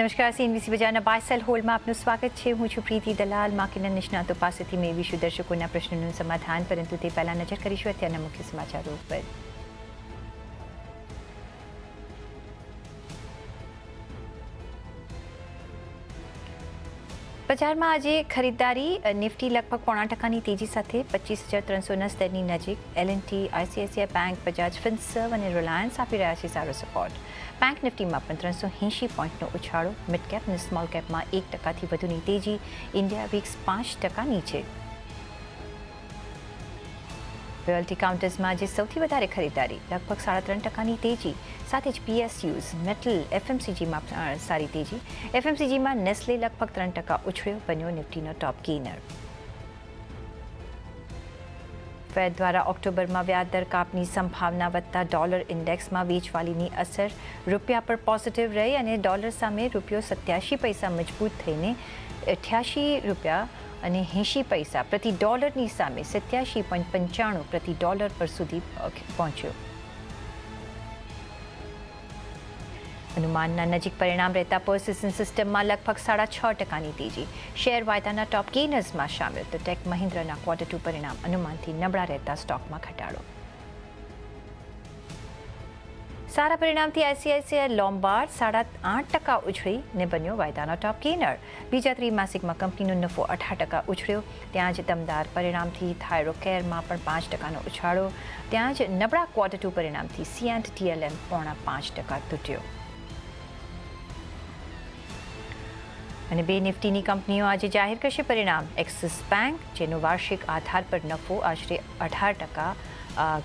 નમસ્કાર સીએનબીસી બજારના બાયસેલ હોલમાં આપનું સ્વાગત છે. હું છું પ્રીતિ દલાલ. માકીના નિષ્ણાતો પાસેથી મેળવીશું દર્શકોના પ્રશ્નોનું સમાધાન, પરંતુ તે પહેલા નજર કરીશું અત્યારના મુખ્ય સમાચારો ઉપર. બજારમાં આજે ખરીદદારી નિફ્ટી લગભગ પોણા ટકાની તેજી સાથે પચીસ હજાર ત્રણસોના સ્તરની નજીક LNT ICICI bank Bajaj Finserv અને રિલાયન્સ આપી રહ્યા છે સારો સપોર્ટ બેંક નિફ્ટીમાં પણ ત્રણસો એંશી પોઈન્ટનો ઉછાળો. મિડ કેપ અને સ્મોલ કેપમાં એક ટકાથી વધુની તેજી. ઇન્ડિયા વીક્સ પાંચ ટકા નીચે રોયલ્ટી કાઉન્ટર્સમાં આજે સૌથી વધારે ખરીદારી લગભગ સાડા ત્રણ ટકાની તેજી, સાથે જ પીએસયુઝ મેટલ એફએમસીજીમાં સારી તેજી. એફએમસીજીમાં નેસ્લે લગભગ ત્રણ ટકા ઉછળ્યો બન્યો નિફ્ટીનો ટોપ ગેઇનર ફેડ દ્વારા ઓક્ટોબરમાં વ્યાજ દર કાપની સંભાવના વધતા ડોલર ઇન્ડેક્સમાં વેચવાલીની અસર. રૂપિયા પર પોઝિટિવ રહી અને ડોલર સામે રૂપિયો સત્યાસી પૈસા મજબૂત થઈને અઠ્યાસી રૂપિયા અને એંશી પૈસા પ્રતિ ડોલરની સામે સત્યાસી પોઈન્ટ પંચાણું પ્રતિ ડોલર પર સુધી પહોંચ્યો. અનુમાનના નજીક પરિણામ રહેતા પર્સિસન સિસ્ટમમાં લગભગ સાડા છ ટકાની તેજી. શેર વાયદાના ટોપ ગેનર્સમાં સામેલ, તો ટેક મહિન્દ્રાના ક્વાર્ટર ટુ પરિણામ અનુમાનથી નબળા રહેતા સ્ટોકમાં ઘટાડો. સારા પરિણામથી આઈસીઆઈસીઆઈ લોમ્બાર્ડ સાડા આઠ ટકા ઉછળીને બન્યો વાયદાનો ટોપ ગેનર બીજા ત્રિમાસિકમાં કંપનીનો નફો અઢાર ટકા ઉછળ્યો. ત્યાં જ દમદાર પરિણામથી થાયરો કેરમાં પણ પાંચ ટકાનો ઉછાળો. ત્યાં જ નબળા ક્વાર્ટર ટુ પરિણામથી સિયાન્ટ ટીએલએમ પોણા પાંચ ટકા તૂટ્યો. અને બે નિફ્ટીની કંપનીઓ આજે જાહેર કરશે પરિણામ. એક્સિસ બેંક જેનો વાર્ષિક આધાર પર નફો આશરે અઢાર ટકા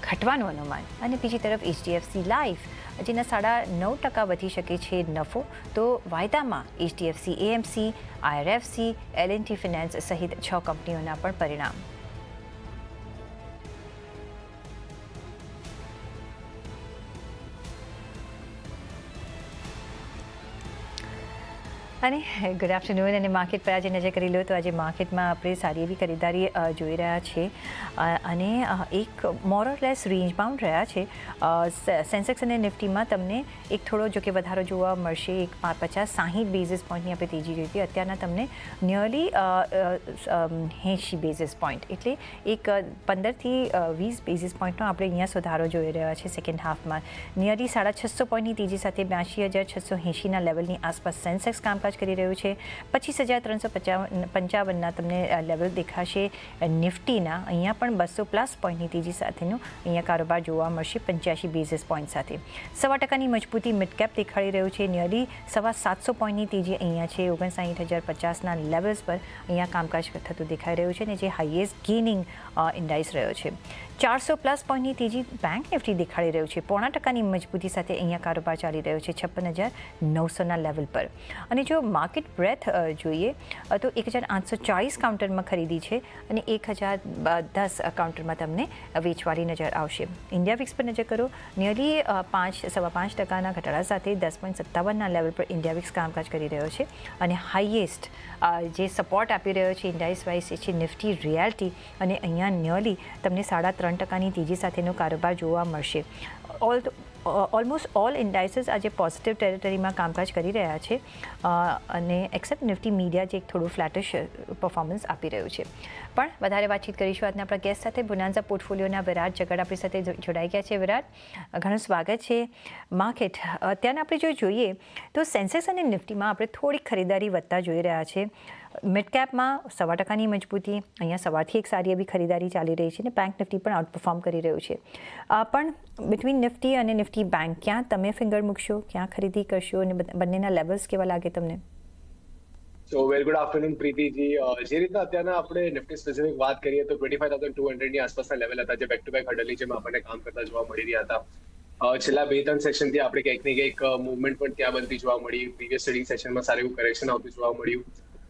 ઘટવાનું અનુમાન. અને બીજી તરફ એચડીએફસી લાઈફ જેના સાડા નવ ટકા વધી શકે છે નફો, તો વાયદામાં HDFC AMC IRFC LNT finance સહિત છ કંપનીઓના પણ પરિણામ. અને ગુડ આફ્ટરનૂન અને માર્કેટ પર આજે નજર કરી લો તો આજે માર્કેટમાં આપણે સારી એવી ખરીદારી જોઈ રહ્યા છે. અને એક મોરલેસ રેન્જ બાઉન્ડ રહ્યા છે. સેન્સેક્સ અને નિફ્ટીમાં તમને એક થોડો જો કે વધારો જોવા મળશે, એક પચાસ સાહીઠ બેઝિસ પોઈન્ટની આપણે તેજી જોઈ હતી. અત્યારના તમને નિયરલી એંશી બેઝિસ પોઈન્ટ એટલે એક પંદરથી વીસ બેઝિસ પોઈન્ટનો આપણે અહીંયા સુધારો જોઈ રહ્યા છે સેકન્ડ હાફમાં નિયરલી સાડા છસો પોઈન્ટની તેજી સાથે બ્યાસી હજાર છસો એંશીના લેવલની આસપાસ સેન્સેક્સ કામકાજ કરી રહ્યું છે. પચીસ હજાર ત્રણસો પચાવન, પંચાવનના તમને લેવલ દેખાશે. નિફ્ટીના અહીંયા પણ બસો પ્લસ પોઈન્ટની તેજી સાથેનું અહીંયા કારોબાર જોવા મળશે પંચ્યાસી બેઝિસ પોઈન્ટ સાથે. સવા ટકાની મજબૂતી મિડકેપ દેખાડી રહ્યું છે. નિયરલી સવા સાતસો પોઈન્ટની તેજી અહીંયા છે. ઓગણસાઠ હજાર પચાસના લેવલ્સ પર અહીંયા કામકાજ થતું દેખાઈ રહ્યું છે અને જે હાઈએસ્ટ ગેનિંગ ઇન્ડાઇસ રહ્યો છે. ચારસો પ્લસ પોઈન્ટની તેજી બેંક નિફ્ટી દેખાડી રહ્યું છે. પોણા ટકાની મજબૂતી સાથે અહીંયા કારોબાર ચાલી રહ્યો છે છપ્પન હજાર નવસોના લેવલ પર. અને જો માર્કેટ બ્રેથ જોઈએ તો એક હજાર આઠસો ચાળીસ કાઉન્ટરમાં ખરીદી છે અને એક હજાર દસ કાઉન્ટરમાં તમને વેચવાળી નજર આવશે. ઇન્ડિયા વિક્સ પર નજર કરો. નિયરલી પાંચ, સવા પાંચ ટકાના ઘટાડા સાથે દસ પોઈન્ટ સત્તાવનના લેવલ પર ઇન્ડિયા વિક્સ કામકાજ કરી રહ્યો છે. અને હાઈએસ્ટ જે સપોર્ટ આપી રહ્યો છે ઇન્ડાઇસ વાઇઝ છે નિફ્ટી રિયાલિટી અને અહીંયા નિયરલી તમને સાડા ત્રણ ટકાની તેજી સાથેનો કારોબાર જોવા મળશે. ઓલ ઓલમોસ્ટ ઓલ ઇન્ડાઇસીસ આજે પોઝિટિવ ટેરિટરીમાં કામકાજ કરી રહ્યા છે અને એક્સેપ્ટ નિફ્ટી મીડિયા જે એક થોડું ફ્લેટિશ પરફોર્મન્સ આપી રહ્યું છે. પણ વધારે વાતચીત કરીશું આજના આપણા ગેસ્ટ સાથે. બુનાન્ઝા પોર્ટફોલિયોના વિરાટ જગડ આપણી સાથે જોડાઈ ગયા છે વિરાટ. ઘણું સ્વાગત છે માર્કેટ. અત્યારના આપણે જો જોઈએ, તો સેન્સેક્સ અને નિફ્ટીમાં આપણે થોડીક ખરીદારી વધતા જોઈ રહ્યા છે. મિડ કેપમાં સવા ટકાની મજબૂતી, અહીંયા સવારથી એક સારી એવી ખરીદારી ચાલી રહી છે અને બેંક નિફ્ટી પણ આઉટ પરફોર્મ કરી રહ્યું છે. પણ બિટવીન નિફ્ટી અને નિફ્ટી બેંક, ક્યાં તમે ફિંગર મૂકશો? ક્યાં ખરીદી કરશો? અને બંનેના લેવલ્સ કેવા લાગે તમને? સો વેરી ગુડ આફ્ટરનૂન પ્રીતિજી. જે રીતના અત્યારના આપણે નિફ્ટી સ્પેસિફિક વાત કરીએ તો ટ્વેન્ટી ફાઈવ થાઉઝન્ડ ટુ હંડ્રેડની આસપાસના લેવલ હતા, જે બેક ટુ બેક હડલની જેમ આપણને કામ કરતા જોવા મળી રહ્યા હતા. છેલ્લા બે ત્રણ સેશનથી આપણે કંઈક ને કંઈક મુવમેન્ટ પણ ત્યાં બનતી જોવા મળી. પ્રીવિયસ ટ્રેડિંગ સેશનમાં સારું એવું કરેક્શન આવતું જોવા મળ્યું.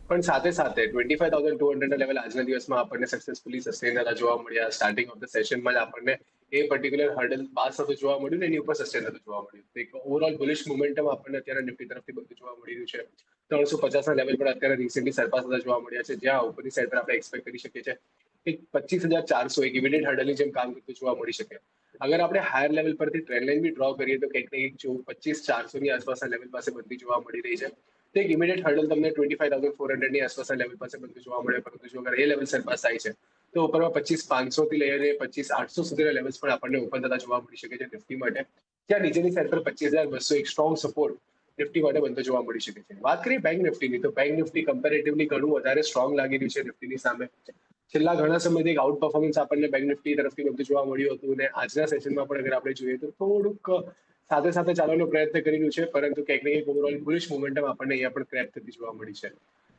પણ સાથે સાથે twenty five thousand two hundred level આજના દિવસમાં આપણને સક્સેસફુલી સસ્ટેન થતા જોવા મળ્યા. સ્ટાર્ટિંગ ઓફ ધ સેશનમાં જ આપણને એ પર્ટિક્યુલર હર્ડલ પાસ થતું જોવા મળ્યું ને એની ઉપર સસ્ટેન થતું જોવા મળ્યું. એક ઓવરઓલ બુલિશ મુમેન્ટમ આપણને અત્યારે નિફ્ટી તરફથી બધું જોવા મળી રહ્યું છે. ત્રણસો પચાસના લેવલ પર અત્યારે રિસેન્ટલી સરપાસ થતા જોવા મળ્યા છે. જ્યાં ઉપરની સાઈડ પર આપણે એક્સપેક્ટ કરી શકીએ છીએ કે પચીસ હજાર ચારસો એક ઇમિડિયેટ હર્ડલની જેમ કામ કરતું જોવા મળી શકે. અગર આપણે હાયર લેવલ પરથી ટ્રેન્ડ લાઇન બી ડ્રો કરીએ તો કંઈક ને કંઈક પચીસ ચારસો ની આસપાસના લેવલ પાસે બધી જોવા મળી રહી છે. તો એક ઇમિડિયેટ હર્ડલ તમને ટ્વેન્ટી ફાઈવ થાઉઝન્ડ ફોર હંડ્રેડની આસપાસના લેવલ પાસે બધું જોવા મળે, પરંતુ જો અગર એ લેવલ સરપાસ થાય છે, તો ઉપરમાં પચીસ પાંચસો થી લઈને પચીસ આઠસો સુધીના લેવલ્સ પણ આપણને ઓપન થતા જોવા મળી શકે છે નિફ્ટી માટે. ત્યાં નીચેની સાઈડ પર પચીસ હજાર બસો એક સ્ટ્રોંગ સપોર્ટ નિફ્ટી માટે બનતો જોવા મળી શકે છે. વાત કરીએ બેંક નિફ્ટીની તો બેંક નિફ્ટી કમ્પેરેટિવલી ઘણું વધારે સ્ટ્રોંગ લાગી રહ્યું છે નિફ્ટીની સામે. છેલ્લા ઘણા સમયથી એક આઉટ પરફોર્મન્સ આપણને બેંક નિફ્ટી તરફથી બધું જોવા મળ્યું હતું અને આજના સેશનમાં પણ અગર આપણે જોઈએ તો થોડુંક સાથે સાથે ચાલવાનો પ્રયત્ન કરી છે, પરંતુ ક્યાંક ને ક્યાંક ઓવરઓલ બુલિશ મોમેન્ટમ આપણને અહીંયા પણ ક્રેક થતી જોવા મળી છે.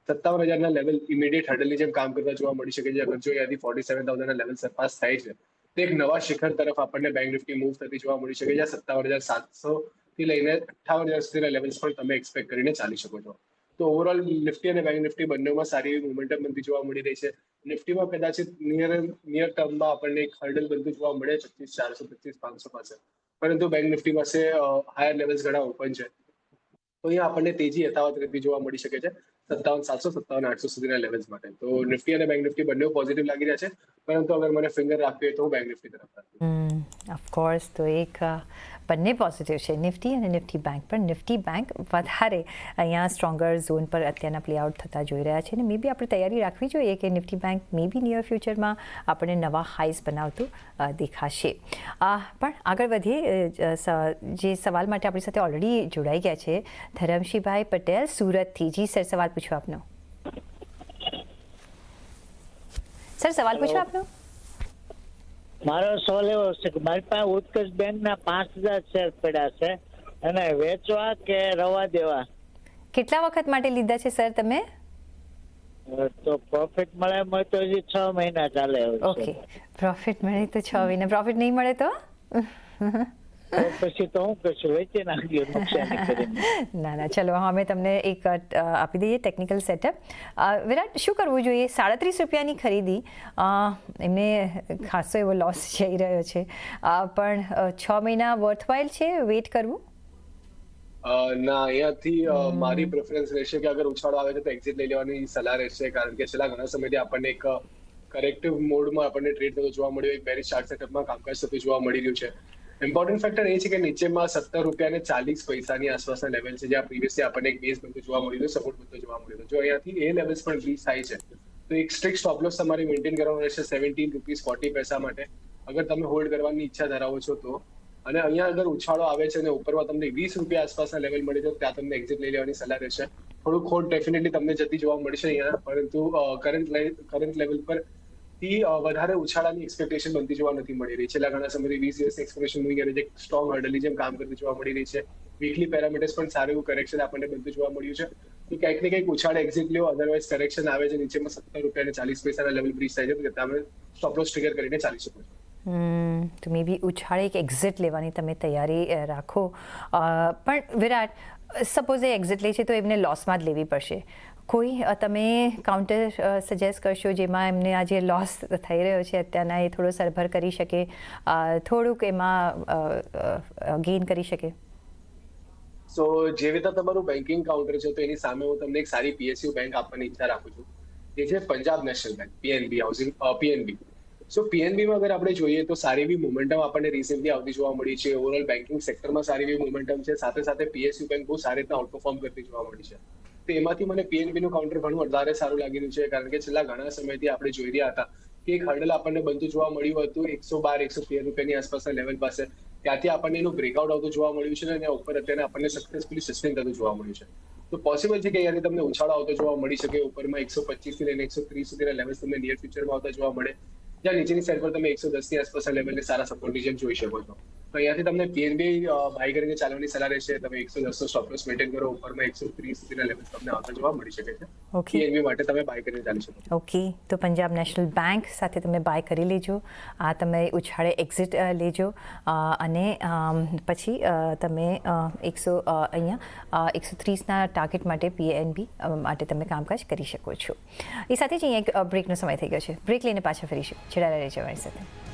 સત્તાવન હજારના લેવલ ઇમિડિયેટ હર્ડલની જેમ કામ કરતા જોવા મળી શકે છે, અગર જો અહીંયાથી ફોર્ટી સેવન થાઉઝન્ડના લેવલ સરપાસ થાય છે, તો એક નવા શિખર તરફ આપણને બેંક નિફ્ટી મૂવ થતી જોવા મળી શકે છે. સત્તાવન હજાર સાતસો થી લઈને અઠાવન હજાર સુધીના લેવલ્સ પણ તમે એક્સપેક્ટ કરીને ચાલી શકો છો. તો ઓવરઓલ નિફ્ટી અને બેંક નિફ્ટી બંનેમાં સારી એવી મોમેન્ટમ બનતી જોવા મળી રહી છે. નિફ્ટીમાં કદાચિત નિયર નિયર ટર્મમાં આપણને એક હર્ડલ બનતું જોવા મળે પચીસ ચારસો, પચીસ, પાંચસો પાસે. પરંતુ બેંક નિફ્ટી પાસે હાયર લેવલ્સ ઘણા ઓપન છે. તો અહીંયા આપણને તેજી યથાવત રીતે જોવા મળી શકે છે. સત્તાવન સાતસો, સત્તાવન આઠસો સુધીના લેવલ્સ માટે. તો નિફ્ટી અને બેંક નિફ્ટી બંને પોઝિટિવ લાગી રહ્યા છે. પરંતુ અગર મને ફિંગર રાખવી હોય તો હું બેંક નિફ્ટી તરફ ઓફકોર્સ તો એક બંને પોઝિટિવ છે. નિફ્ટી અને નિફ્ટી બેંક પણ નિફ્ટી બેંક વધારે અહીંયા સ્ટ્રોંગર ઝોન પર અત્યારના પ્લે આઉટ થતા જોઈ રહ્યા છે. અને મે બી આપણે તૈયારી રાખવી જોઈએ કે Nifty bank may be near ફ્યુચરમાં આપણને નવા હાઈસ બનાવતું દેખાશે. પણ આગળ વધીએ જે સવાલ માટે આપણી સાથે ઓલરેડી જોડાઈ ગયા છે ધરમશીભાઈ પટેલ સુરતથી. જી સર સવાલ પૂછો આપનો. સર સવાલ પૂછો આપનો? મારો સવાલ એવો છે કે મારી પાસે ઉત્કર્ષ બેંક ના પાંચ હજાર શેર પડ્યા છે અને વેચવા કે રવા દેવા? કેટલા વખત માટે લીધા છે સર તમે? તો પ્રોફિટ મળે મળે તો હજી છ મહિના ચાલે ઓકે પ્રોફિટ મળે તો છ મહિના. પ્રોફિટ નહીં મળે તો? પછી તો હું કશું વેચી નાખ્યું નુકસાની કરીને ના ના ચલો અમે તમને એક આપી દઈએ ટેકનિકલ સેટઅપ વિરાટ શું કરવું જોઈએ? સાડત્રીસ રૂપિયાની ખરીદી. અ, એમને ખાસો એવો લોસ જઈ રહ્યો છે. પણ છ મહિના વર્થવાઇલ છે વેઇટ કરવું? ના અહીંયાથી મારી પ્રેફરન્સ રહેશે કે અગર ઉછાળો આવે છે તો એક્ઝિટ લઈ લેવાની સલાહ રહેશે. કારણ કે છેલ્લા ઘણા સમયથી આપણને એક કરેક્ટિવ મોડમાં આપણને ટ્રેડ થતો જોવા મળ્યો. એક બેરી ચાર્ટ સેટઅપમાં કામકાજ થતું જોવા મળી રહ્યું છે. ઇમ્પોર્ટન્ટ ફેક્ટર એ છે કે નીચેમાં સત્તર રૂપિયા અને ચાલીસ પૈસાની આસપાસના લેવલ છે. જ્યાં પ્રીવિયસલી આપણને એક બેઝ બનતો જોવા મળ્યું સપોર્ટ બનતો જોવા મળ્યો જો અહીંયાથી એ લેવલ્સ પણ બ્રીચ થાય છે, તો એક સ્ટ્રિક્ટ સ્ટોપ લોસ તમારે મેન્ટેન કરવાનો રહેશે સેવન્ટીન રૂપીસ ફોર્ટી પૈસા માટે. અગર તમે હોલ્ડ કરવાની ઈચ્છા ધરાવો છો તો. અને અહીંયા અગર ઉછાળો આવે છે અને ઉપરમાં તમને વીસ રૂપિયા આસપાસના લેવલ મળી જાય ત્યાં તમને એક્ઝિટ લઈ લેવાની સલાહ રહેશે. થોડું ખોટ ડેફિનેટલી તમને જતી જોવા મળશે અહીંયા. પરંતુ કરંટ કરંટ લેવલ પર અ, વધારે ઉછાળાની એક્સપેક્ટેશન બનતી જોવા નથી મળી રહી. છેલ્લા ઘણા સમયથી વીસ દિવસ એક્સપેક્ટેશન મૂવી અને જે સ્ટ્રોંગ હર્ડલની જેમ કામ કરતી જોવા મળી રહી છે. વીકલી પેરામીટર્સ પણ સારું એવું કરેક્શન આપણને બનતું જોવા મળ્યું છે. તો ક્યાંક ને ક્યાંક ઉછાળ એક્ઝિટ લ્યો અદરવાઇઝ કરેક્શન આવે છે. નીચેમાં સત્તર રૂપિયા અને ચાલીસ પૈસાના લેવલ બ્રિજ થાય છે. તો તમે સ્ટોપ લોસ ટ્રિગર કરીને ચાલી શકો છો તો મે બી ઉછાળે એક એક્ઝિટ લેવાની તમે તૈયારી રાખો. પણ વિરાટ સપોઝ એ એક્ઝિટ લે છે તો એમને લોસમાં જ લેવી પડશે. કોઈ તમે કાઉન્ટર સજેસ્ટ કરશો જેમાં એમને આ જે લોસ થઈ રહ્યો છે, અત્યારના એ થોડો સરભર કરી શકે થોડુંક એમાં ગેઇન કરી શકે? સો જે રીતે તમારું બેન્કિંગ કાઉન્ટર છે, તો એની સામે હું તમને એક સારી પીએસયુ બેંક આપવાની ઈચ્છા રાખું છું. જે છે Punjab national bank PNB housing PNB so પીએનબીમાં અગર આપણે જોઈએ, તો સારી એવી મોમેન્ટમ આપણને રિસેન્ટલી આવતી જોવા મળી છે. ઓવરઓલ બેન્કિંગ સેક્ટરમાં સારી એવી મોમેન્ટમ છે. સાથે સાથે પીએસયુ બેંક બહુ સારી રીતના આઉટપરફોર્મ કરતી જોવા મળી છે. તો એમાંથી મને પીએનબી નું કાઉન્ટર ઘણું વધારે સારું લાગી રહ્યું છે, કારણ કે છેલ્લા ઘણા સમયથી આપણે જોઈ રહ્યા હતા કે એક હર્ડલ આપણને બનતું જોવા મળ્યું હતું, એકસો બાર, એકસો તેર રૂપિયાની આસપાસના લેવલ પાસે. ત્યાંથી આપણને એનું બ્રેકઆઉટ આવતું જોવા મળ્યું છે અને ઉપર અત્યારે આપણને સક્સેસફુલી સસ્ટેન થતું જોવા મળ્યું છે. તો પોસિબલ છે કે અહીંયાથી તમને ઉછાળો આવતો જોવા મળી શકે, ઉપરમાં એકસો પચીસથી લઈને એકસો ત્રીસ સુધીના લેવલ તમને નિયર ફ્યુચરમાં આવતા જોવા મળે. જ્યાં નીચેની સાઈડ પર તમે એકસો દસની આસપાસના લેવલને સારા સપોર્ટની જેમ જોઈ શકો છો. તો અહીંયાથી તમને પીએનબી બાય કરીને ચાલવાની સલાહ રહેશે. તમે એકસો દસ સ્ટોપ લોસ મેન્ટેન કરો. ઉપરમાં એકસો ત્રીસ સુધીના લેવલ તમને આગળ જોવા મળી શકે છે. પીએનબી માટે તમે બાય કરીને ચાલી શકો ઓકે તો પંજાબ નેશનલ બેંક સાથે તમે બાય કરી લેજો. આ તમે ઉછાળે એક્ઝિટ લેજો. અને પછી તમે એકસો અહીંયા એકસો ત્રીસના ટાર્ગેટ માટે પીએનબી માટે તમે કામકાજ કરી શકો છો. એ સાથે જ અહીંયા એક બ્રેકનો સમય થઈ ગયો છે. બ્રેક લઈને પાછા ફરીશું. છેડાયેલા રહેજો અમારી સાથે.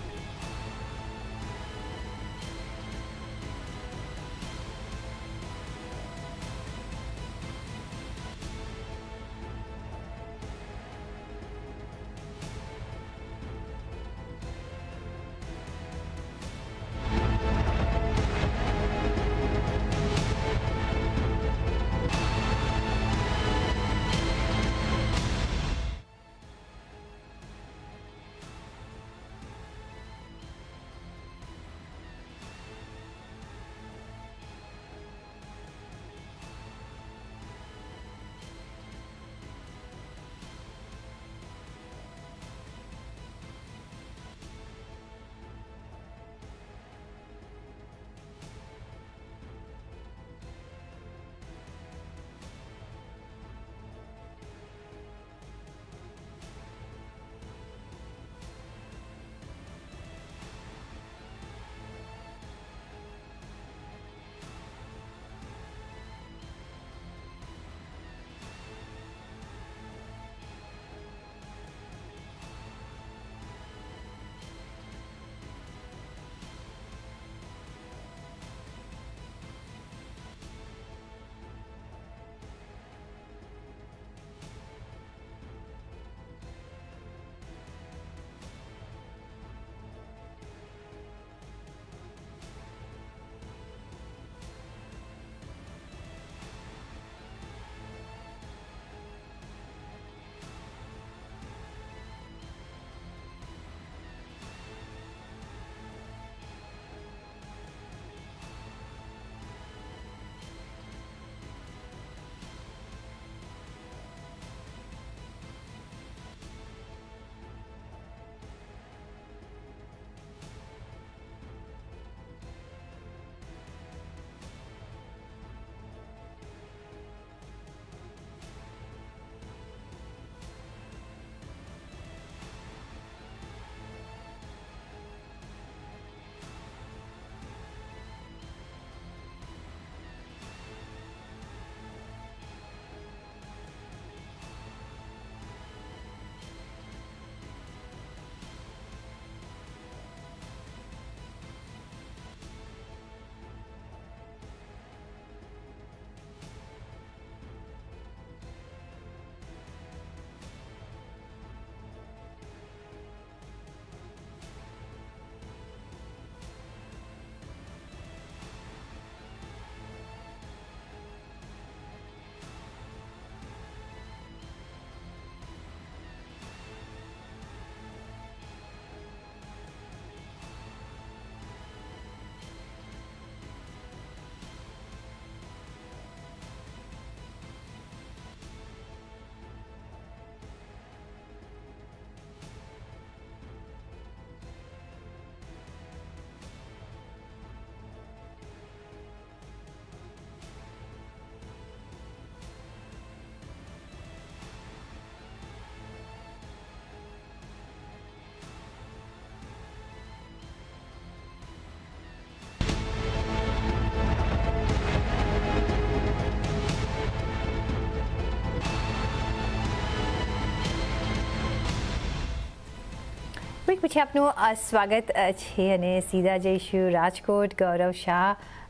પછી આપનું સ્વાગત છે અને સીધા જઈશું રાજકોટ ગૌરવ શાહ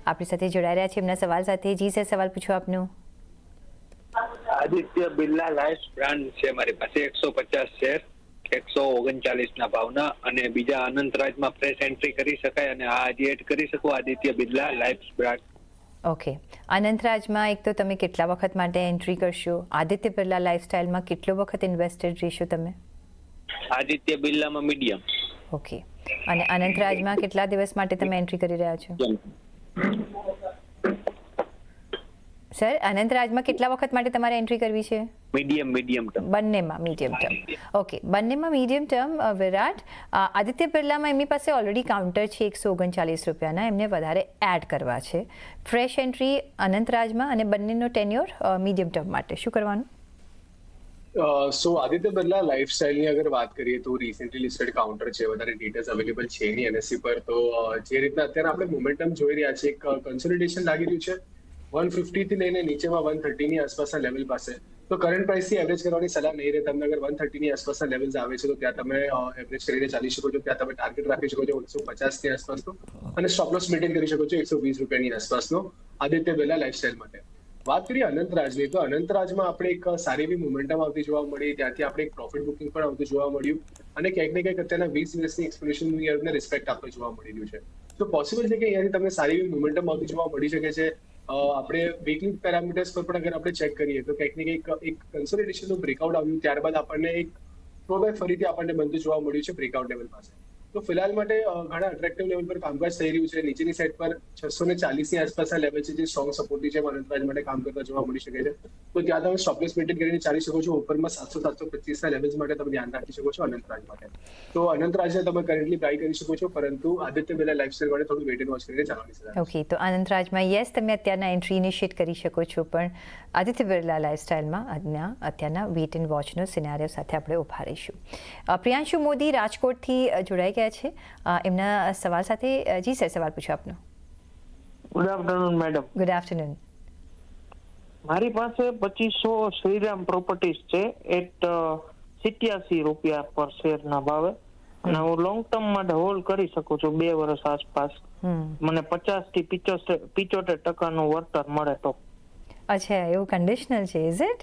આપણી સાથે જોડાઈ રહ્યા છે. એમના સવાલ સાથે જી સર સવાલ પૂછો આપનું. આદિત્ય બિરલા લાઈફ બ્રાન્ડ છે મારી પાસે એકસો પચાસ શેર એકસો ઓગણચાલીસ ના ભાવના અને બીજા અનંતરાજમાં ફ્રેશ એન્ટ્રી કરી શકાય અને આ આજે એડ કરી શકું Aditya Birla life brand. Okay. અનંતરાજમાં એક તો તમે કેટલા વખત માટે એન્ટ્રી કરશો? આદિત્ય બિરલા લાઇફસ્ટાઇલમાં કેટલો વખત ઇન્વેસ્ટેડ રહેશો તમે? આદિત્ય બિરલામાં મીડિયમ. ઓકે અને અનંતરાજમાં કેટલા દિવસ માટે તમે એન્ટ્રી કરી રહ્યા છો? સર અનંતરાજમાં કેટલા વખત માટે તમારે એન્ટ્રી કરવી છે? મીડિયમ મીડિયમ ટર્મ બંનેમાં મીડિયમ ટર્મ ઓકે બંનેમાં મીડિયમ ટર્મ વિરાટ. આદિત્ય બિરલામાં એમની પાસે ઓલરેડી કાઉન્ટર છે એકસો ઓગણચાલીસ રૂપિયાના. એમને વધારે એડ કરવા છે. ફ્રેશ એન્ટ્રી અનંતરાજમાં અને બંનેનો ટેન્યોર મીડિયમ ટર્મ માટે. શું કરવાનું? સો આદિત્ય બદલા લાઇફસ્ટાઇલની અગર વાત કરીએ તો રિસેન્ટલી લિસ્ટેડ કાઉન્ટર છે, વધારે ડિટેલ્સ અવેલેબલ છે નહીં એનએસસી પર. તો જે રીતના અત્યારે આપણે મોમેન્ટમ જોઈ રહ્યા છે એક કન્સોલિડેશન લાગી રહ્યું છે. વનથી લઈને નીચેમાં વન થર્ટીની આસપાસના લેવલ પાસે. તો કરંટ પ્રાઇસથી એવરેજ કરવાની સલાહ નહીં રહે. તમને અગર વન થર્ટીની આસપાસના લેવલ્સ આવે છે, તો ત્યાં તમે એવરેજ કરીને ચાલી શકો છો. ત્યાં તમે ટાર્ગેટ રાખી શકો છો એકસો પચાસની આસપાસનો અને સ્ટોપ લોસ મેન્ટેન કરી શકો છો એકસો વીસ રૂપિયાની આસપાસનો આદિત્ય બિરલા લાઇફસ્ટાઇલ માટે. વાત કરીએ અનંતરાજની, તો અનંતરાજમાં આપણે એક સારી એવી મોમેન્ટમ આવતી જોવા મળી, ત્યાંથી આપણે એક પ્રોફિટ બુકિંગ પણ આવતું જોવા મળ્યું અને ક્યાંક ને ક્યાંક અત્યારના વીસ દિવસની એક્સપ્લેનેશન યરને રિસ્પેક્ટ આપણે જોવા મળી રહ્યું છે. તો પોસિબલ છે કે અહીંયાથી તમને સારી એવી મોમેન્ટમ આવતી જોવા મળી શકે છે? આપણે વીકલી પેરામીટર્સ પર પણ અગર આપણે ચેક કરીએ, તો ક્યાંક ને ક્યાંક એક કન્સોલિડેશનનું બ્રેકઆઉટ આવ્યું, ત્યારબાદ આપણને એક પ્રોબેક ફરીથી આપણને બનતું જોવા મળ્યું છે બ્રેકઆઉટ લેવલ પાસે. તો ફિલહાલ માટે ઘણા અટ્રેક્ટિવ લેવલ પર કામકાજ થઈ રહ્યું છે. નીચેની સાઈડ પર છસો ને ચાલીસની આસપાસના લેવલ છે જે સ્ટ્રોંગ સપોર્ટની છે અનંતરાજ માટે કામ કરતા જોવા મળી શકે છે. તો ત્યાં તમે સ્ટોપલેસ મેન્ટેન કરીને ચાલી શકો છો. ઉપરમાં સાતસો સાતસો પચીસના લેવલ્સ માટે તમે ધ્યાન રાખી શકો છો અનંતરાજ માટે. તો અનંતરાજને તમે કરન્ટલી બાય કરી શકો છો, પરંતુ આદિત્ય બિરલા લાઇફસ્ટાઇલ માટે થોડું વેટ એન્ડ વોચ કરીને ચાલવાની સલાહ ઓકે તો અનંતરાજમાં યસ તમે અત્યારના એન્ટ્રી ઇનિશિયેટ કરી શકો છો, પણ આદિત્ય બિરલા લાઇફસ્ટાઇલમાં આજના, અત્યારના વેટ એન્ડ વોચનો સિનારીઓ સાથે આપણે ઊભા રહીશું. પ્રિયાંશુ મોદી રાજકોટથી જોડાઈ છે. એમના સવાલ સાથે જી સર સવાલ પૂછો આપનો. Good afternoon madam good afternoon મારી પાસે પચીસો શ્રીરામ પ્રોપર્ટીઝ છે. એટ સિત્યાસી રૂપિયા પર શેરના ભાવે. અને હું લોંગ ટર્મ માટે હોલ્ડ કરી શકું છું બે વર્ષ આસપાસ. મને પચાસથી પિચોતેર પિચોતેર ટકાનું વળતર મળે તો. અચ્છા એવું કન્ડિશનલ છે ઇઝ ઇટ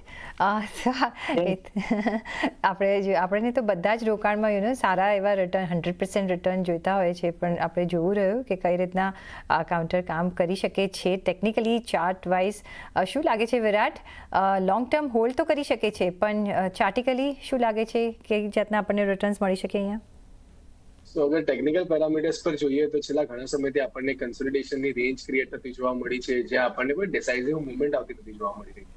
આપણે જો આપણને તો બધા જ રોકાણમાં યુ નો સારા એવા રિટર્ન હંડ્રેડ પર્સન્ટ રિટર્ન જોઈતા હોય છે પણ આપણે જોવું રહ્યું કે કઈ રીતના આ કાઉન્ટર કામ કરી શકે છે. ટેકનિકલી ચાર્ટ વાઇઝ શું લાગે છે વિરાટ? લોંગ ટર્મ હોલ્ડ તો કરી શકે છે પણ ચાર્ટિકલી શું લાગે છે? કે જાતના આપણને રિટર્ન્સ મળી શકે અહીંયા? સો અગર ટેકનિકલ પેરામીટર્સ પર જોઈએ તો છેલ્લા ઘણા સમયથી આપણને કન્સોલિડેશનની રેન્જ ક્રિએટ થતી જોવા મળી છે, જ્યાં આપણને કોઈ ડિસાઇઝિવ મુવમેન્ટ આવતી નથી જોવા મળી રહી.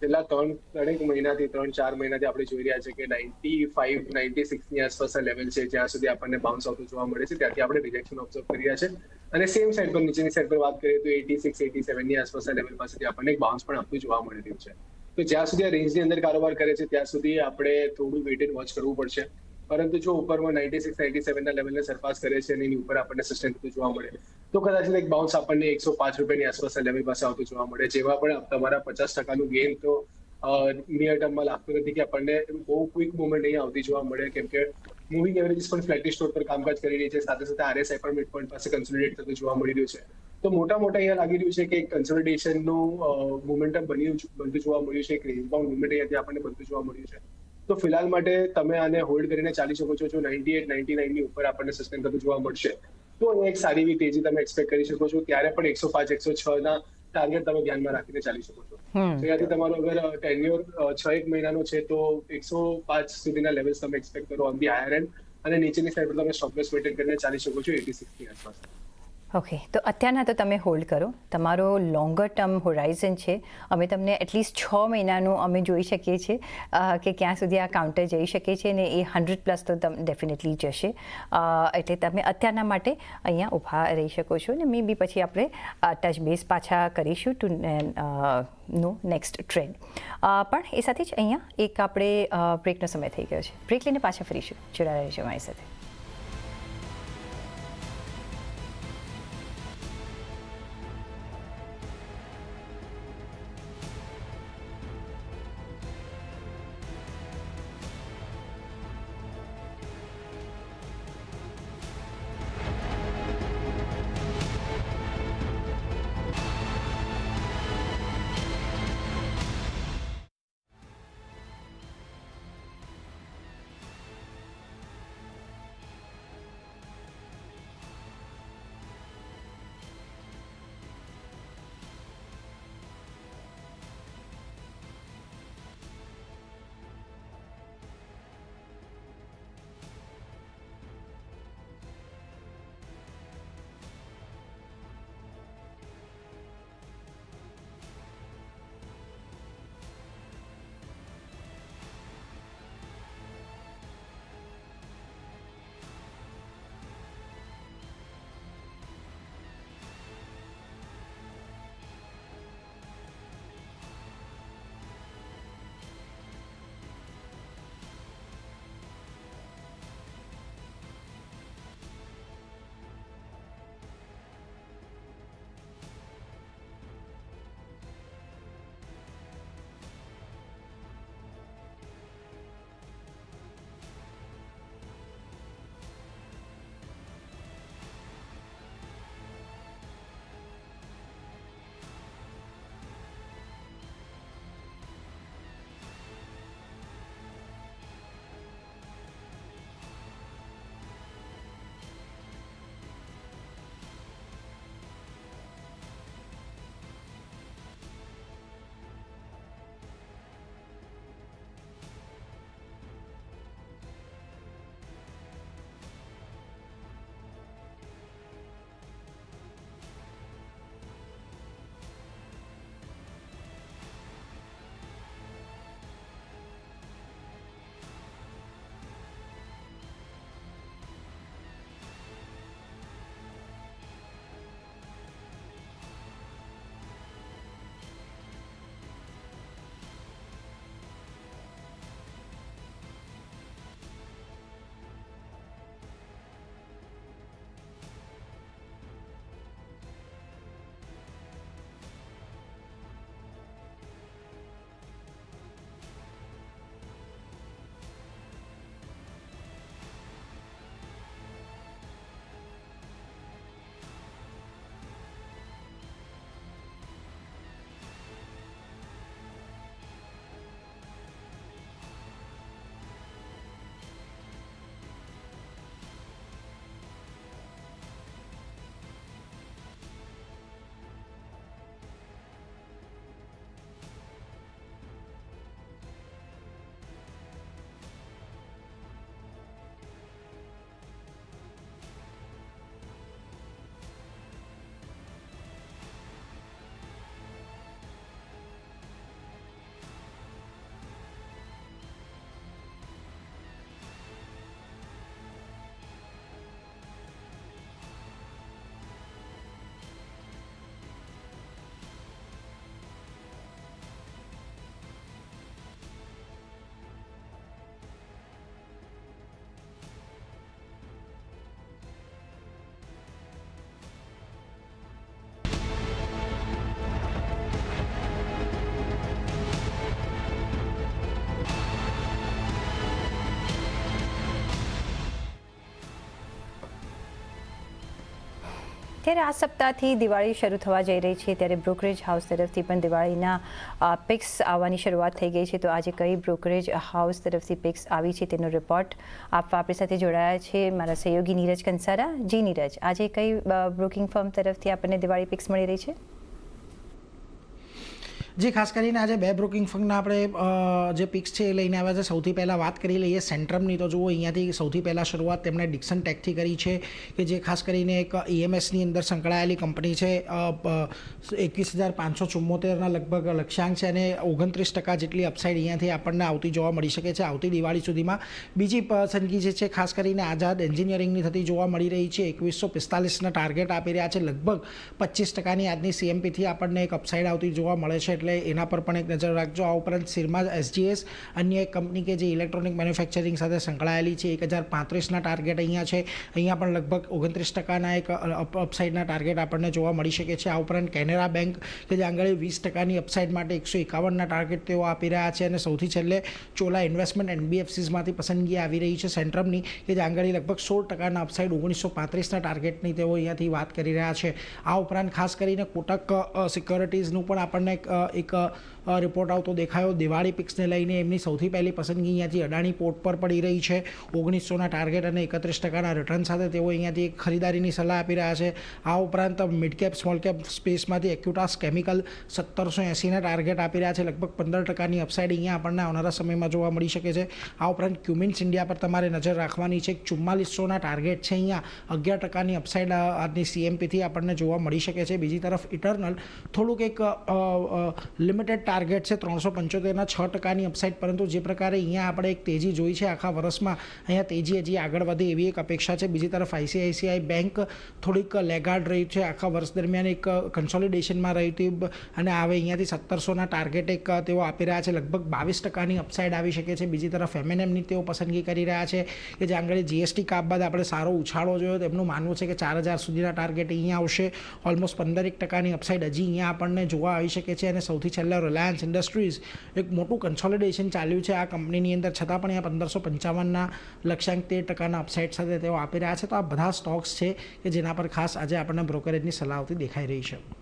છેલ્લા ત્રણ ત્રણેક મહિનાથી ત્રણ, ચાર મહિનાથી આપણે જોઈ રહ્યા છે કે નાઇન્ટી ફાઈવ નાઇન્ટી સિક્સની આસપાસના લેવલ છે, જ્યાં સુધી આપણને બાઉન્સ આવતું જોવા મળે છે, ત્યાંથી આપણે રિજેક્શન ઓબ્ઝર્વ કરી રહ્યા છે. અને સેમ સાઈડ પર, નીચેની સાઈડ પર વાત કરીએ તો એટી સિક્સ એટી સેવનની આસપાસના લેવલ પાસેથી આપણને બાઉન્સ પણ આપતું જોવા મળી રહ્યું છે. તો જ્યાં સુધી આ રેન્જની અંદર કારોબાર કરે છે, ત્યાં સુધી આપણે થોડું વેટેડ વોચ કરવું પડશે. પરંતુ જો ઉપરમાં નાઇન્ટી સિક્સ નાઇન્ટી સેવનના લેવલને સરપાસ કરે છે અને એની ઉપર આપણને સસ્ટેન થતું જોવા મળે, તો કદાચ એક બાઉન્સ આપણને એકસો પાંચ રૂપિયાની આસપાસના લેવલ પાસે આવતું જોવા મળે. જેમાં પણ તમારા પચાસ ટકાનું ગેઇન તો નિયર ટર્મમાં લાગતું નથી કે આપણને બહુ ક્વિક મુવમેન્ટ અહીંયા આવતી જોવા મળે. કેમ કે મૂવિંગ એવરેજીસ પણ ફ્લેટિશ સ્ટોર પર કામકાજ કરી રહી છે. સાથે સાથે આરએસઆઈ પણ મિડ પોઈન્ટ પાસે કન્સોલિડેટ થતું જોવા મળી રહ્યું છે. તો મોટા મોટા અહીંયા લાગી રહ્યું છે કે કન્સોલિડેશનનું મોમેન્ટમ બન્યું, બનતું જોવા મળ્યું છે. એક રેન્જ બાઉન્ડ મુવમેન્ટ અહીંયાથી આપણને બનતું જોવા મળ્યું છે. તો ફિલહાલ માટે તમે આને હોલ્ડ કરીને ચાલી શકો છો જો નાઇન્ટી એટ નાઇન્ટી નાઇનની ઉપર આપણને સસ્ટેન થતું જોવા મળશે. તો અહીંયા એક સારી એવી તેજી તમે એક્સપેક્ટ કરી શકો છો. ત્યારે પણ એકસો પાંચ એકસો છ ના ટાર્ગેટ તમે ધ્યાનમાં રાખીને ચાલી શકો છો. ત્યાંથી તમારો અગર ટેન્યુઅર છ એક મહિનાનો છે તો એકસો પાંચ સુધીના લેવલ્સ તમે એક્સપેક્ટ કરો ઓન ધી હાયર એન્ડ અને નીચેની સાઈડ પર તમે સ્ટોપલેસ મેન્ટેન કરીને ચાલી શકો છો એટી સિક્સની આસપાસ. ઓકે તો અત્યારના તો તમે હોલ્ડ કરો. તમારો લોંગર ટર્મ હોરાઇઝન છે. અમે તમને એટલીસ્ટ છ મહિનાનું અમે જોઈ શકીએ છીએ કે ક્યાં સુધી આ કાઉન્ટર જઈ શકે છે ને એ હંડ્રેડ પ્લસ તો તમે ડેફિનેટલી જશે. એટલે તમે અત્યારના માટે અહીંયા ઊભા રહી શકો છો ને મે બી પછી આપણે ટચ બેઝ પાછા કરીશું ટુ નો નેક્સ્ટ ટ્રેન્ડ પણ એ સાથે જ અહીંયા એક આપણે બ્રેકનો સમય થઈ ગયો છે. બ્રેક લઈને પાછા ફરીશું. જોડા રહીશું મારી સાથે. ત્યારે આ સપ્તાહથી દિવાળી શરૂ થવા જઈ રહી છે, ત્યારે બ્રોકરેજ હાઉસ તરફથી પણ દિવાળીના પિક્સ આવવાની શરૂઆત થઈ ગઈ છે. તો આજે કઈ બ્રોકરેજ હાઉસ તરફથી પિક્સ આવી છે તેનો રિપોર્ટ આપવા આપણી સાથે જોડાયા છે મારા સહયોગી નીરજ કંસારા. જી નીરજ, આજે કઈ બ્રોકિંગ ફર્મ તરફથી આપણને દિવાળી પિક્સ મળી રહી છે? જે ખાસ કરીને આજે બે બ્રોકિંગ ફંડના આપણે જે પિક્સ છે એ લઈને આવ્યા છે. સૌથી પહેલાં વાત કરી લઈએ સેન્ટ્રમની તો જુઓ, અહીંયાથી સૌથી પહેલાં શરૂઆત તેમણે ડિક્સન ટેકથી કરી છે, કે જે ખાસ કરીને એક ઈએમએસની અંદર સંકળાયેલી કંપની છે. એકવીસ હજાર પાંચસો ચુમ્મોતેરના લગભગ લક્ષ્યાંક છે અને ઓગણત્રીસ ટકા જેટલી અપસાઇડ અહીંયાથી આપણને આવતી જોવા મળી શકે છે. આવતી દિવાળી સુધીમાં બીજી પસંદગી જે છે, ખાસ કરીને આઝાદ એન્જિનિયરિંગની થતી જોવા મળી રહી છે. એકવીસો પિસ્તાલીસના ટાર્ગેટ આપી રહ્યા છે. લગભગ પચીસ ટકાની આજની સીએમપીથી આપણને એક અપસાઇડ આવતી જોવા મળે છે. એટલે એના પર પણ એક નજર રાખજો. આ ઉપરાંત સિરમા એસજીએસ અન્ય એક કંપની કે જે ઇલેક્ટ્રોનિક મેન્યુફેક્ચરિંગ સાથે સંકળાયેલી છે. એક હજાર પાંત્રીસના ટાર્ગેટ અહીંયા છે. અહીંયા પણ લગભગ ઓગણત્રીસ ટકાના એક અપસાઇડના ટાર્ગેટ આપણને જોવા મળી શકે છે. આ ઉપરાંત કેનેરા બેંક કે જે આંગળે વીસ ટકાની અપસાઇડ માટે એકસો એકાવનના ટાર્ગેટ તેઓ આપી રહ્યા છે અને સૌથી છેલ્લે ચોલા ઇન્વેસ્ટમેન્ટ એનબીએફસીઝમાંથી પસંદગી આવી રહી છે. સેન્ટ્રમની કે જે આંગળી લગભગ સોળ ટકાના અપસાઇડ ઓગણીસો પાંત્રીસના ટાર્ગેટની તેઓ અહીંયાથી વાત કરી રહ્યા છે. આ ઉપરાંત ખાસ કરીને કોટક સિક્યોરિટીઝનું પણ આપણને એક, રિપોર્ટ આવતો દેખાયો. દિવાળી પિક્સને લઈને એમની સૌથી પહેલી પસંદગી અહીંયાથી અડાણી પોર્ટ પર પડી રહી છે. ઓગણીસોના ટાર્ગેટ અને એકત્રીસ ટકાના રિટર્ન સાથે તેઓ અહીંયાથી ખરીદારીની સલાહ આપી રહ્યા છે. આ ઉપરાંત મિડકેપ સ્મોલ કેપ સ્પેસમાંથી એક્યુટાસ કેમિકલ સત્તરસો એંસીના ટાર્ગેટ આપી રહ્યા છે. લગભગ પંદર ટકાની અપસાઇડ અહીંયા આપણને આવનારા સમયમાં જોવા મળી શકે છે. આ ઉપરાંત ક્યુમિન્સ ઇન્ડિયા પર તમારે નજર રાખવાની છે. ચુમ્માલીસોના ટાર્ગેટ છે અહીંયા. અગિયાર ટકાની અપસાઇડ આજની સીએમપીથી આપણને જોવા મળી શકે છે. બીજી તરફ ઇટરનલ થોડુંક એક લિમિટેડ ટાર્ગેટ છે ત્રણસો પંચોતેરના છ ટકાની અપસાઇડ પરંતુ જે પ્રકારે અહીંયા આપણે એક તેજી જોઈ છે આખા વર્ષમાં, અહીંયા તેજી હજી આગળ વધે એવી એક અપેક્ષા છે. બીજી તરફ આઈસીઆઈસીઆઈ બેંક થોડીક લેગાર્ડ રહી છે. આખા વર્ષ દરમિયાન એક કન્સોલિડેશનમાં રહી હતી અને હવે અહીંયાથી સત્તરસોના ટાર્ગેટ એક તેઓ આપી રહ્યા છે. લગભગ બાવીસ ટકાની અપસાઇડ આવી શકે છે. બીજી તરફ એમએનએમની તેઓ પસંદગી કરી રહ્યા છે કે જે આંગળી જીએસટી કાપ બાદ આપણે સારો ઉછાળો જોયો, તેમનું માનવું છે કે ચાર હજાર સુધીના ટાર્ગેટ અહીંયા આવશે. ઓલમોસ્ટ પંદરેક ટકાની અપસાઇડ હજી અહીંયા આપણને જોવા આવી શકે છે અને સૌથી છેલ્લા રિલાયન્સ ઇન્ડસ્ટ્રીઝ એક મોટું કન્સોલિડેશન ચાલ્યું છે આ કંપનીની અંદર. છતાં પણ અહીંયા પંદરસો પંચાવનના લક્ષ્યાંક તેર ટકાના અપસાઇડ સાથે તેઓ આપી રહ્યા છે. તો આ બધા સ્ટોક્સ છે કે જેના પર ખાસ આજે આપણને બ્રોકરેજની સલાહ આવતી દેખાઈ રહી છે.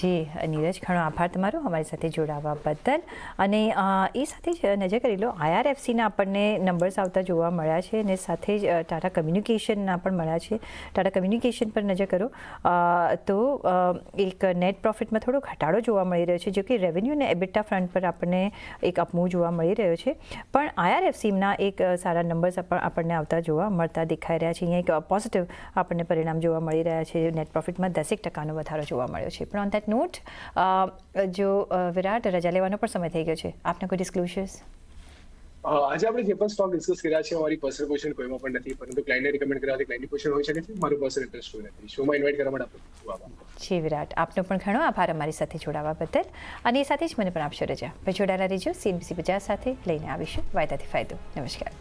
જી, નીરજ, ઘણો આભાર તમારો અમારી સાથે જોડાવા બદલ અને એ સાથે જ નજર કરી લો, આઈઆરએફસીના આપણને નંબર્સ આવતા જોવા મળ્યા છે અને સાથે જ ટાટા કમ્યુનિકેશનના પણ મળ્યા છે. ટાટા કમ્યુનિકેશન પર નજર કરો તો એક નેટ પ્રોફિટમાં થોડો ઘટાડો જોવા મળી રહ્યો છે જો કે રેવન્યુ અને એબિટા ફ્રન્ટ પર આપણને એક અપમૂવ જોવા મળી રહ્યો છે. પણ આઈઆરએફસીના એક સારા નંબર્સ આપણને આવતા જોવા મળતા દેખાઈ રહ્યા છે. અહીંયા એક પોઝિટિવ આપણને પરિણામ જોવા મળી રહ્યા છે. નેટ પ્રોફિટમાં દસેક ટકાનો વધારો જોવા મળ્યો છે. પણ ઓન દેટ નોટ જો વિરાટ રજા લેવાનો પણ સમય થઈ ગયો છે. આપને કોઈ ડિસ્ક્લોઝર્સ આજે આપણે જે પણ સ્ટોક ડિસ્કસ કર્યા છે અમારી પર્સનલ પોઝિશન કોઈમાં પણ નથી પરંતુ ક્લાયન્ટને રિકમેન્ડ કરવાથી ક્લાયન્ટની પોઝિશન હોઈ શકે છે મારું પર્સનલ ઇન્ટરેસ્ટ કોઈ નથી. શોમાં ઇન્વાઇટ કરવા માટે આપનો જી વિરાટ આપનો પણ ઘણો આભાર અમારી સાથે જોડાવા બદલ. અને એ સાથે જ મને પણ આપશો રજા. પછી જોડાયેલા રહેજો સીએનબીસી બજાર સાથે લઈને આવીશું. વાયદાથી ફાયદો. નમસ્કાર.